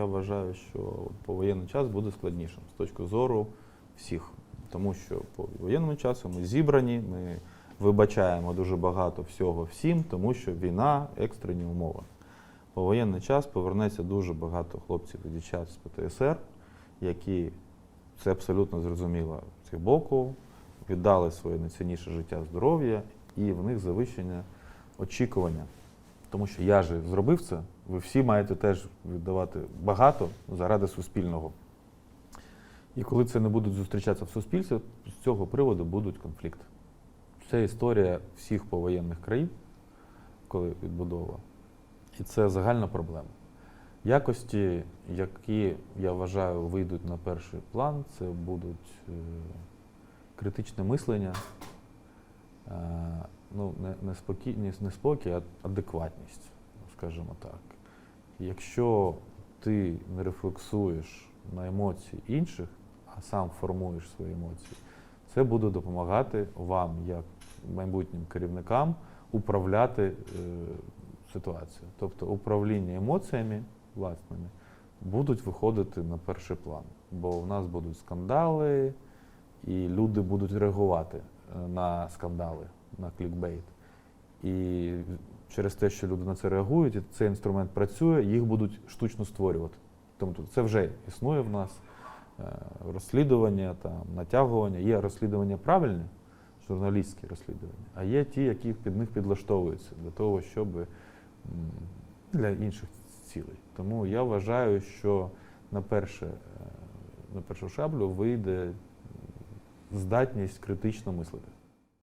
я вважаю, що повоєнний час буде складнішим з точки зору всіх. Тому що по воєнному часу ми зібрані, ми вибачаємо дуже багато всього всім, тому що війна, екстрені умови. По воєнний час повернеться дуже багато хлопців і дівчат з ПТСР, які це абсолютно зрозуміло з боку, віддали своє найцінніше життя, здоров'я, і в них завищення очікування. Тому що я же зробив це, ви всі маєте теж віддавати багато заради суспільного. І коли це не будуть зустрічатися в суспільстві, з цього приводу будуть конфлікти. Це історія всіх повоєнних країн, коли відбудова. І це загальна проблема. Якості, які я вважаю вийдуть на перший план, це будуть е, критичне мислення, е, ну, не, не, спокій, не, не спокій, а адекватність, скажімо так. Якщо ти не рефлексуєш на емоції інших, а сам формуєш свої емоції, це буде допомагати вам, як майбутнім керівникам, управляти е, ситуацією. Тобто управління емоціями власними будуть виходити на перший план. Бо в нас будуть скандали, і люди будуть реагувати е, на скандали, на клікбейт. І через те, що люди на це реагують, і цей інструмент працює, їх будуть штучно створювати. Тобто це вже існує в нас е, розслідування, там, натягування. Є розслідування правильні, журналістські розслідування, а є ті, які під них підлаштовуються для того, щоб для інших цілей. Тому я вважаю, що на перше, е, на першу шаблю вийде здатність критично мислити.